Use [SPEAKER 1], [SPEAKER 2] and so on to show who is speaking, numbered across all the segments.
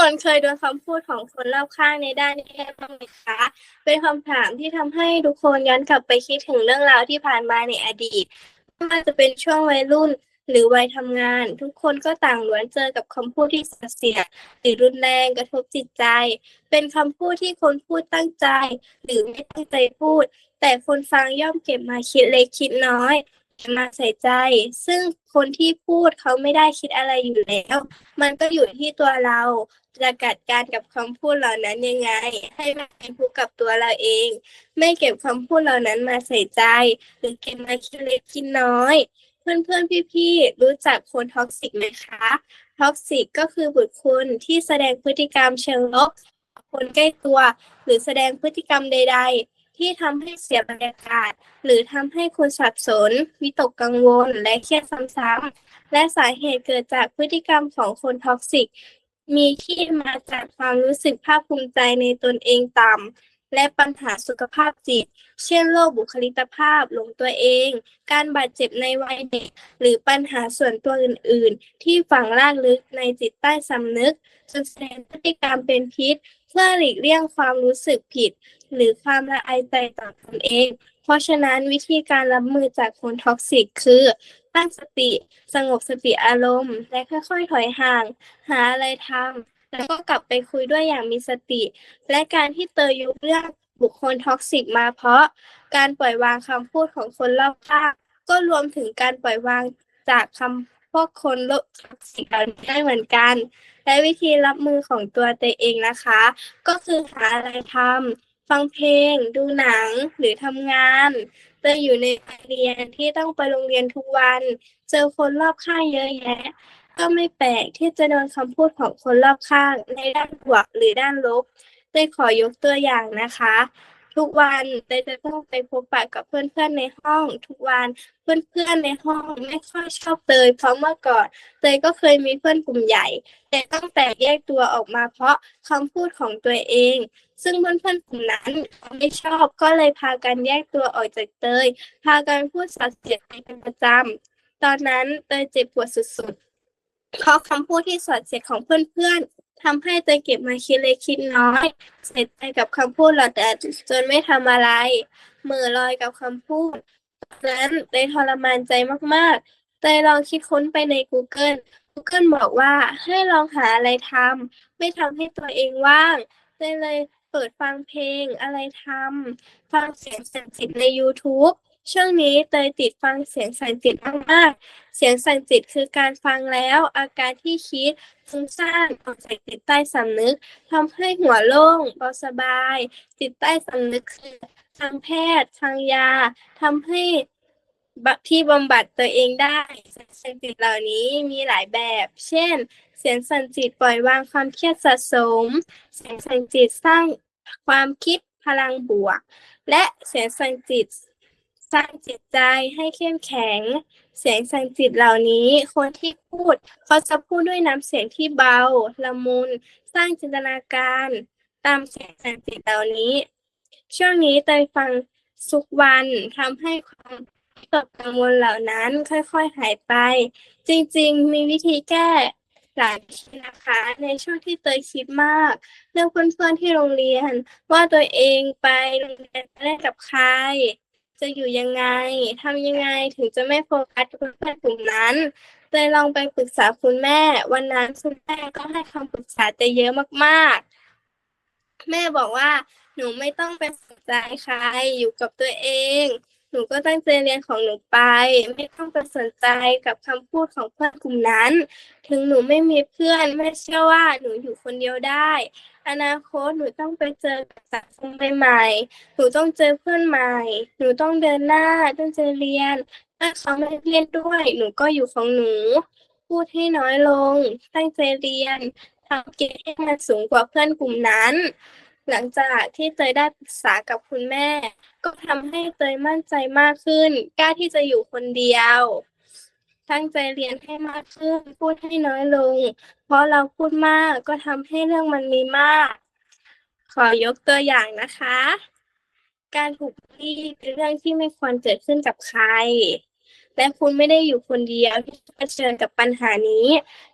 [SPEAKER 1] คนเคยโดนคำพูดของคนรอบข้างในด้านแย่บ้างไหมคะ เป็นคำถามที่ทำให้ทุกคนย้อนกลับไปคิดถึงเรื่องราวที่ผ่านมาในอดีตไม่ว่าจะเป็นช่วงวัยรุ่นหรือวัยทำงาน ทุกคนก็ต่างล้วนเจอกับคำพูดที่เสียดหรือรุนแรงกระทบจิตใจ เป็นคำพูดที่คนพูดตั้งใจ หรือไม่ตั้งใจพูด แต่คนฟังย่อมเก็บมาคิดเล็กคิดน้อย มาใส่ใจ ซึ่งคนที่พูดเขาไม่ได้คิดอะไรอยู่แล้ว มันก็อยู่ที่ตัวเราจะจัดการกับคำพูดเหล่านั้นยังไง ให้มันเป็นผู้กับตัวเราเอง ไม่เก็บคำพูดเหล่านั้นมาใส่ใจ หรือเก็บมาคิดเล็กคิดน้อย เพื่อนเพื่อนพี่พี่รู้จักคนท็อกซิกไหมคะท็อกซิกก็คือบุคคลที่แสดงพฤติกรรมเชิงลบคนใกล้ตัว หรือแสดงพฤติกรรมใด ๆ ที่ทำให้เสียบรรยากาศ หรือทำให้คุณสับสน วิตกกังวล และเครียดซ้ำๆและสาเหตุเกิดจากพฤติกรรมของคนท็อกซิก มีที่มาจากความรู้สึกภาคภูมิใจในตนเองต่ำและปัญหาสุขภาพจิต เช่นโรคบุคลิกภาพหลงตัวเอง การบาดเจ็บในวัยเด็ก หรือปัญหาส่วนตัวอื่น ๆ ที่ฝังรากลึกในจิตใต้สำนึกจนแสดงพฤติกรรมเป็นพิษ เพื่อหลีกเลี่ยงความรู้สึกผิด หรือความละอายใจต่อตนเอง เพราะฉะนั้นวิธีการรับมือจากคนท็อกซิกคือตั้งสติสงบสติอารมณ์ และค่อยๆถอยห่าง หาอะไรทำแล้วก็กลับไปคุยด้วยอย่างมีสติ และการที่เตยยกเรื่องบุคคลท็อกซิกมาเพราะการปล่อยวางคำพูดของคนรอบข้างก็รวมถึงการปล่อยวางจากคำ พวกคนโลกท็อกซิกเหล่านี้ได้เหมือนกัน และวิธีรับมือของตัวเตยเองนะคะ ก็คือหาอะไรทำฟังเพลง ดูหนังหรือทำงานเตยอยู่ในวัยเรียนที่ต้องไปโรงเรียนทุกวัน เจอคนรอบข้างเยอะแยะ ก็ไม่แปลกที่จะโดนคำพูดของคนรอบข้างในด้านบวกหรือด้านลบเตยขอยกตัวอย่างนะคะ ทุกวันเตยจะต้องไปพบปะกับเพื่อนๆในห้องทุกวัน เพื่อนๆในห้องไม่ค่อยชอบเตยเพราะเมื่อก่อนเตยก็เคยมีเพื่อนกลุ่มใหญ่ แต่ตั้งแต่แยกตัวออกมาเพราะคำพูดของตัวเอง ซึ่งเพื่อนๆกลุ่มนั้นไม่ชอบก็เลยพากันแยกตัวออกจากเตย พากันพูดสัตย์เสียดเป็นประจำตอนนั้นเตยเจ็บปวดสุดๆเพราะคำพูดที่สอดเสียดของเพื่อนๆ ทำให้เตยเก็บมาคิดเล็กคิดน้อย เสียใจกับคำพูดเหล่านั้นจนไม่ทำอะไรเหม่อลอยกับคำพูดนั้นเตยทรมานใจมากๆเตยลองคิดค้นไปใน Google Google บอกว่าให้ลองหาอะไรทำไม่ทำให้ตัวเองว่างเตยเลยเปิดฟังเพลงอะไรทำฟังเสียงสันจิตใน YouTube ช่วงนี้เตยติดฟังเสียงสั่นจิตมากๆ เสียงสั่นจิตคือการฟังแล้ว อาการที่คิดฟุ้งซ่านออกจากจิตใต้สำนึกทำให้หัวโล่งเบาสบาย จิตใต้สำนึกคือทางแพทย์ทางยาทำให้ที่บำบัดตัวเองได้เสียงสั่นจิตเหล่านี้มีหลายแบบ เช่น เสียงสั่นจิตปล่อยวางความเครียดสะสม เสียงสั่นจิตสร้างความคิดพลังบวก และเสียงสั่นจิต สร้างจิตใจให้เข้มแข็ง เสียงสั่งจิตเหล่านี้ คนที่พูดเขาจะพูดด้วยน้ำเสียงที่เบา ละมุน สร้างจินตนาการ ตามเสียงสั่งจิตเหล่านี้ ช่วงนี้เตยฟังทุกวันทำให้ความตกกังวลเหล่านั้นค่อยๆหายไป จริงๆ มีวิธีแก้หลายวิธีนะคะ ในช่วงที่เตยคิดมาก เรื่องเพื่อนๆที่โรงเรียน ว่าตัวเองไปโรงเรียนไปเล่นกับใคร จะอยู่ยังไงทำยังไงถึงจะไม่โฟกัสกับเพื่อนกลุ่มนั้นเลยลองไปปรึกษาคุณแม่ วันนั้นคุณแม่ก็ให้คำปรึกษาเจเยอะมากๆ แม่บอกว่าหนูไม่ต้องไปสนใจใครอยู่กับตัวเอง หนูก็ตั้งใจเรียนของหนูไป ไม่ต้องไปสนใจกับคำพูดของเพื่อนกลุ่มนั้น ถึงหนูไม่มีเพื่อนแม่เชื่อว่าหนูอยู่คนเดียวได้ อนาคตหนูต้องไปเจอกับสังคมใหม่ๆหนูต้องเจอเพื่อนใหม่ หนูต้องเดินหน้าต้องเจอเรียนถ้าเขาไม่เรียนด้วย หนูก็อยู่ของหนู พูดให้น้อยลง ตั้งใจเรียนทำเกรดให้มันสูงกว่าเพื่อนกลุ่มนั้น หลังจากที่เตยได้ปรึกษากับคุณแม่ ก็ทำให้เตยมั่นใจมากขึ้น กล้าที่จะอยู่คนเดียว ตั้งใจเรียนให้มากขึ้น พูดให้น้อยลง เพราะเราพูดมากก็ทำให้เรื่องมันมีมาก ขอยกตัวอย่างนะคะ การถูกบูลลี่เป็นเรื่องที่ไม่ควรเกิดขึ้นกับใคร และคุณไม่ได้อยู่คนเดียวที่เผชิญกับปัญหานี้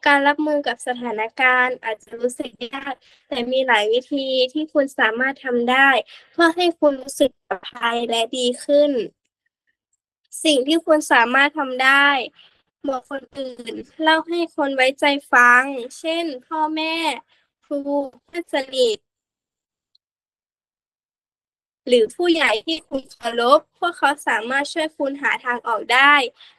[SPEAKER 1] การรับมือกับสถานการณ์อาจจะรู้สึกยาก แต่มีหลายวิธีที่คุณสามารถทำได้ เพื่อให้คุณรู้สึกปลอดภัยและดีขึ้น สิ่งที่คุณสามารถทำได้บอกคนอื่น เล่าให้คนไว้ใจฟัง เช่น พ่อแม่ ครูเพื่อนสนิท หรือผู้ใหญ่ที่คุณเคารพพวกเขาสามารถช่วยคุณหาทางออกได้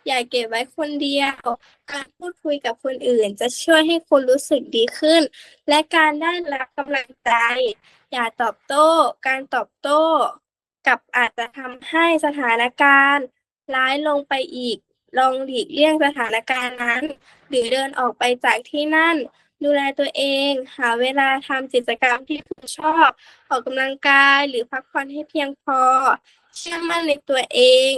[SPEAKER 1] อย่าเก็บไว้คนเดียว การพูดคุยกับคนอื่น จะช่วยให้คุณรู้สึกดีขึ้น และการได้รับกำลังใจ อย่าตอบโต้ การตอบโต้กับอาจจะทำให้สถานการณ์ ร้ายลงไปอีก ลองหลีกเลี่ยงสถานการณ์นั้น หรือเดินออกไปจากที่นั่น ดูแลตัวเอง หาเวลาทำกิจกรรมที่คุณชอบ ออกกำลังกายหรือพักผ่อนให้เพียงพอ เชื่อมั่นในตัวเอง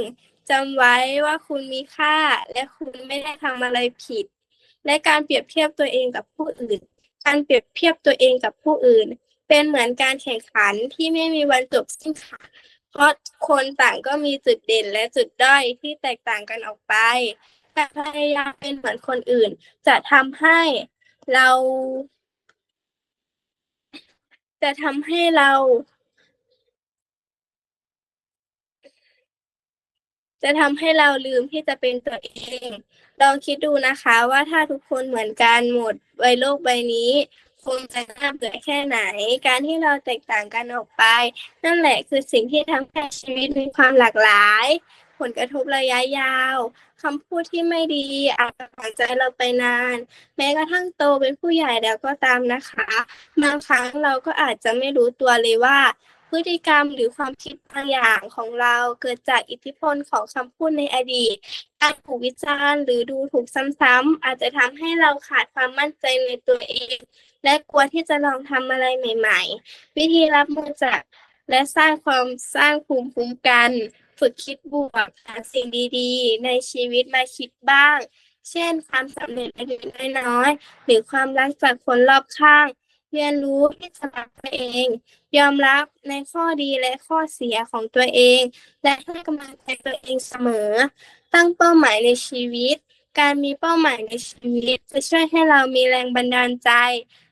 [SPEAKER 1] จำไว้ว่าคุณมีค่า และคุณไม่ได้ทำอะไรผิด และการเปรียบเทียบตัวเองกับผู้อื่น การเปรียบเทียบตัวเองกับผู้อื่น เป็นเหมือนการแข่งขันที่ไม่มีวันจบสิ้นค่ะ เพราะคนต่างก็มีจุดเด่นและจุดด้อยที่แตกต่างกันออกไปการพยายามเป็นเหมือนคนอื่น จะทำให้ เรา จะทำให้เรา จะทำให้เราลืมที่จะเป็นตัวเอง ลองคิดดูนะคะว่าถ้าทุกคนเหมือนกันหมดใบโลกใบนี้คงจะน่าเบื่อแค่ไหน การที่เราแตกต่างกันออกไป นั่นแหละคือสิ่งที่ทำให้ชีวิตมีความหลากหลาย ผลกระทบระยะยาวคำพูดที่ไม่ดีอาจจะฝังใจเราไปนาน แม้กระทั่งโตเป็นผู้ใหญ่แล้วก็ตามนะคะบางครั้งเราก็อาจจะไม่รู้ตัวเลยว่า พฤติกรรมหรือความคิดบางอย่างของเราเกิดจากอิทธิพลของคำพูดในอดีตการถูกวิจารณ์หรือดูถูกซ้ำๆอาจจะทำให้เราขาดความมั่นใจในตัวเอง และกลัวที่จะลองทำอะไรใหม่ ๆ วิธีรับมือจากและสร้างความสร้างภูมิคุ้มกัน ฝึกคิดบวกหาสิ่งดีๆ ในชีวิตมาคิดบ้าง เช่นความสำเร็จเล็กๆน้อยๆหรือความรักจากคนรอบข้าง เรียนรู้ที่จะรักตัวเอง ยอมรับในข้อดีและข้อเสียของตัวเอง และให้กำลังใจตัวเองเสมอ ตั้งเป้าหมายในชีวิตการมีเป้าหมายในชีวิตจะช่วยให้เรามีแรงบันดาลใจ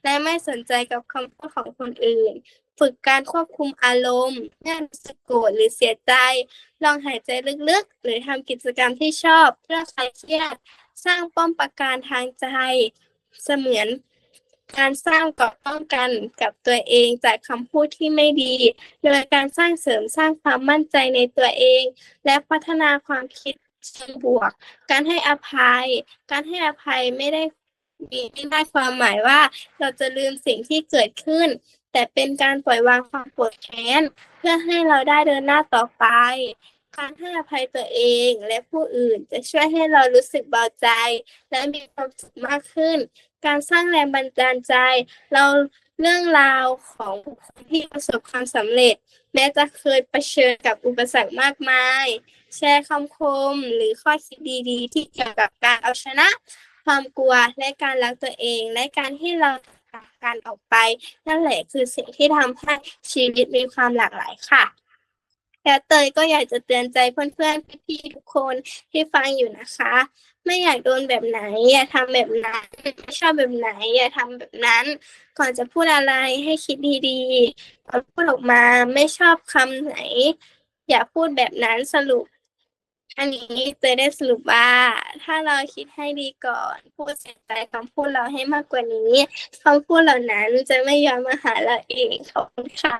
[SPEAKER 1] และไม่สนใจกับคำพูดของคนอื่น ฝึกการควบคุมอารมณ์เมื่อรู้สึกโกรธหรือเสียใจ ลองหายใจลึกๆ หรือทำกิจกรรมที่ชอบเพื่อคลายเครียด สร้างป้อมปราการทางใจ เสมือนการสร้างเกราะป้องกันกับตัวเองจากคำพูดที่ไม่ดี โดยการสร้างเสริมสร้างความมั่นใจในตัวเอง และพัฒนาความคิดเชิงบวก การให้อภัย การให้อภัยไม่ได้มีไม่ได้ความหมายว่าเราจะลืมสิ่งที่เกิดขึ้น แต่เป็นการปล่อยวางความโกรธแค้น เพื่อให้เราได้เดินหน้าต่อไป การให้อภัยตัวเองและผู้อื่นจะช่วยให้เรารู้สึกเบาใจ และมีความสุขมากขึ้น การสร้างแรงบันดาลใจ เราเรื่องราวของบุคคลที่ประสบความสำเร็จ แม้จะเคยเผชิญกับอุปสรรคมากมาย แชร์คำคมหรือข้อคิดดีๆ ที่เกี่ยวกับการเอาชนะ ความกลัวและการรักตัวเอง และการที่เราากการออกไป นั่นแหละคือสิ่งที่ทำให้ชีวิตมีความหลากหลายค่ะแล้วเตยก็อยากจะเตือนใจเพื่อนๆพี่ๆทุกคนที่ฟังอยู่นะคะ ไม่อยากโดนแบบไหน อย่าทำแบบนั้นไม่ชอบแบบไหน อย่าทำแบบนั้น ก่อนจะพูดอะไรให้คิดดีๆก่อนพูดออกมาไม่ชอบคำไหน อย่าพูดแบบนั้นสรุป อันนี้เตยได้สรุปว่า ถ้าเราคิดให้ดีก่อนพูดใส่ใจคำพูดเราให้มากกว่านี้คำพูดเหล่านั้นจะไม่ย้อนมาหาเราเองขอบคุณค่ะ